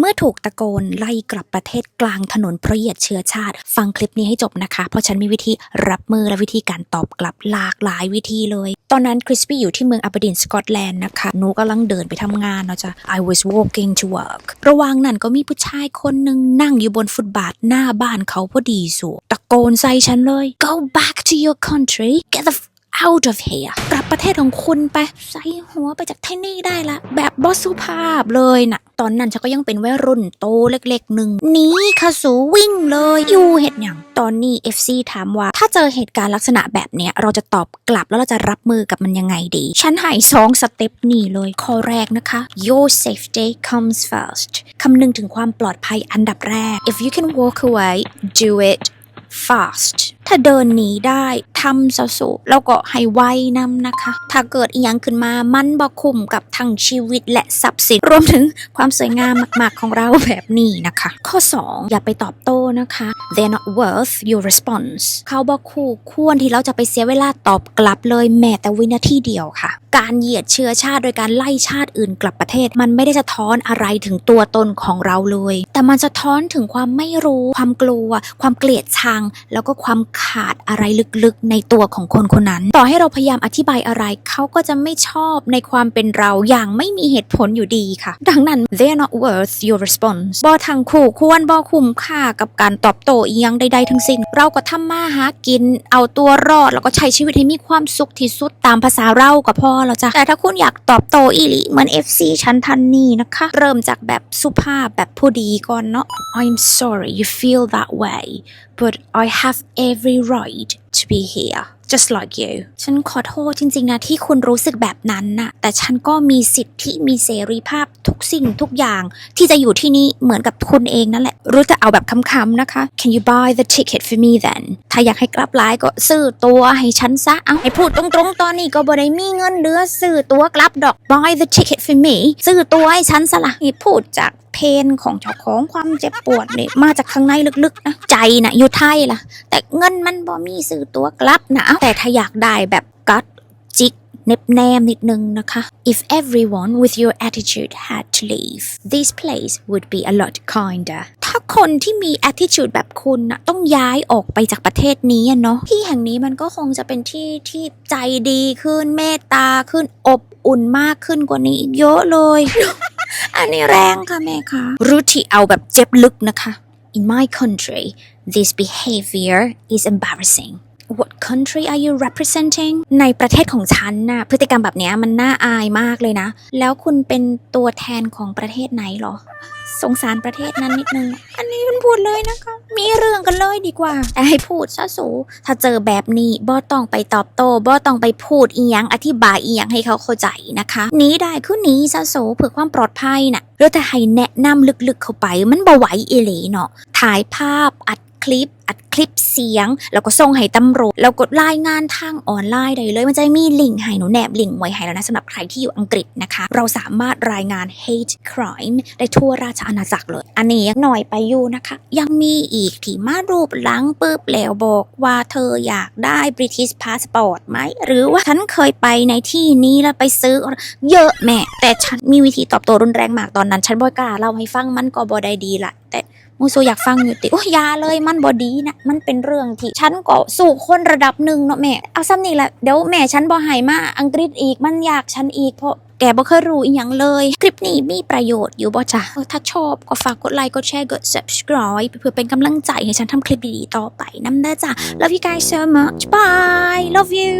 เมื่อถูกตะโกนไล่กลับประเทศกลางถนนเพราะเหยียดเชื้อชาติ ฟังคลิปนี้ให้จบนะคะ เพราะฉันมีวิธีรับมือและวิธีการตอบกลับหลากหลายวิธีเลย ตอนนั้นคริสปี้อยู่ที่เมืองอับเดนสกอตแลนด์นะคะหนูกำลังเดินไปทำงานเนาะจ้ะ I was walking to work ระหว่างนั้นก็มีผู้ชายคนหนึ่งนั่งอยู่บนฟุตบาทหน้าบ้านเขาพอดีสูตะโกนใส่ฉันเลย Go back to your country get the out of here กล ประเทศของคุณไปใส่หัวไปจากที่นี่ได้ละ แบบบอสสุภาพเลยนะ่ะ ตอนนั้นฉันก็ยังเป็นวัยรุ่นโตเล็กๆหนึ่งหนีค่ะสูวิ่งเลยอยู่เหตุอย่างตอนนี้ FC ถามว่า ถ้าเจอเหตุการณ์ลักษณะแบบเนี้ยเราจะตอบกลับแล้วเราจะรับมือกับมันยังไงดี ฉันให้สองสเต็ปนี่เลยข้อแรกนะคะ your safety comes first คำนึงถึงความปลอดภัยอันดับแรก if you can walk away do it fast ถ้าเดินหนีได้ ทำซะสูแล้วก็ให้ไว้นำนะคะ ถ้าเกิดอีหยังขึ้นมามันบ่คุ้มกับทั้งชีวิตและทรัพย์สินรวมถึงความสวยงามมาก ๆ ของเราแบบนี้นะคะ ข้อ 2 อย่าไปตอบโต้นะคะ they're not worth your response เขาบอกคู่ควรที่เราจะไปเสียเวลาตอบกลับเลยแม้แต่วินาทีเดียวค่ะ การเหยียดเชื้อชาติโดยการไล่ชาติอื่นกลับประเทศ มันไม่ได้สะท้อนอะไรถึงตัวตนของเราเลย แต่มันสะท้อนถึงความไม่รู้ ความกลัว ความเกลียดชัง แล้วก็ความขาดอะไรลึกๆในตัวของคนคนนั้น ต่อให้เราพยายามอธิบายอะไร เขาก็จะไม่ชอบในความเป็นเราอย่างไม่มีเหตุผลอยู่ดีค่ะ ดังนั้น they're not worth your response บอทางคู่ควรบอคุ้มค่ากับการตอบโต้อียังใดๆทั้งสิ้น เราก็ทำมาหากิน เอาตัวรอดแล้วก็ใช้ชีวิตให้มีความสุขที่สุดตามภาษาเราก็พอแล้วจ้ะแต่ถ้าคุณอยากตอบโต้อีหลีเหมือน FC ชั้นทันนี่นะคะ เริ่มจากแบบสุภาพแบบผู้ดีก่อนเนาะ I'm sorry you feel that way but I have every right be here just like you ฉันขอโทษจริง ๆ นะที่คุณรู้สึกแบบนั้นน่ะ แต่ฉันก็มีสิทธิมีเสรีภาพทุกสิ่งทุกอย่างที่จะอยู่ที่นี่เหมือนกับคุณเองนั่นแหละ รู้จะเอาแบบคำๆนะคะ Can you buy the ticket for me then ถ้าอยากให้กลับไลน์ก็ซื้อตัวให้ฉันซะ เอาให้พูดตรงๆ ตอนนี้ก็บ่ได้มีเงินเหลือซื้อตัวกลับดอก Buy the ticket for me ซื้อตัวให้ฉันซะละนี่พูดจาก เพนของเจ้าของความเจ็บปวดเนี่ยมาจากข้างในลึกๆนะใจนะอยู่ไทยล่ะ แต่เงินมันบ่มีซื้อตัวกลับนะเอาแต่ถ้าอยากได้แบบกัดจิกเน็บแนมนิดนึงนะคะ if everyone with your attitude had to leave this place would be a lot kinder ถ้าคนที่มี attitude แบบคุณนะต้องย้ายออกไปจากประเทศนี้เนาะที่แห่งนี้มันก็คงจะเป็นที่ที่ใจดีขึ้นเมตตาขึ้นอบอุ่นมากขึ้นกว่านี้อีกเยอะเลย อันนี้แรงค่ะแม่คะรู้ที่เอาแบบเจ็บลึกนะคะ In my country this behavior is embarrassing What country are you representing ในประเทศของฉันน่ะพฤติกรรมแบบเนี้ยมันน่าอายมากเลยนะ แล้วคุณเป็นตัวแทนของประเทศไหนเหรอ สงสารประเทศนั้นนิดนึง อันนี้คุณพูดเลยนะคะ มีเรื่องกันเลยดีกว่าแต่ให้พูดซะสู ถ้าเจอแบบนี้บ่ต้องไปตอบโต้บ่ต้องไปพูดอีหยังอธิบายอีหยังให้เขาเข้าใจนะคะหนีได้คือหนีซะสูเพื่อความปลอดภัยน่ะหรือถ้าให้แนะนำลึกๆเข้าไปมันบ่ไหวเอเลเนาะถ่ายภาพอัดคลิปอัดคลิป สียง แล้วก็ส่งให้ตำรวจแล้วกดรายงานทางออนไลน์ได้เลย มันจะมีลิงก์ให้หนูแนบลิงก์ไว้ให้แล้วนะสำหรับใครที่อยู่อังกฤษนะคะ เราสามารถรายงาน hate crime ได้ทั่วราชอาณาจักรเลย อันนี้ยังหน่อยไปอยู่นะคะ ยังมีอีกที่มารูปหลังปุ๊บแล้วบอกว่าเธออยากได้ British passport ไหม หรือว่าฉันเคยไปในที่นี้แล้วไปซื้อเยอะแม่ แต่ฉันมีวิธีตอบโต้รุนแรงมากตอนนั้น ฉันบ่กล้าเล่าให้ฟังมันก็บ่ได้ดีละแต่ มูโซอยากฟังอยู่ติโอ้ยยาเลยมันบ่ดีนะมันเป็นเรื่องที่ฉันก็สู่คนระดับหนึ่งเนาะแม่เอาซ้ำนี่แหละเดี๋ยวแม่ฉันบ่ให้มาอังกฤษอีกมันอยากฉันอีกเพราะแกบ่เคยรู้อีหยังเลย คลิปนี้มีประโยชน์อยู่บ่จ้ะถ้าชอบก็ฝากกดไลค์ กดแชร์ กด subscribe เพื่อเป็นกำลังใจให้ฉันทำคลิปดีๆต่อไปน้ำเด้อจ้ะ love you guys so much bye love you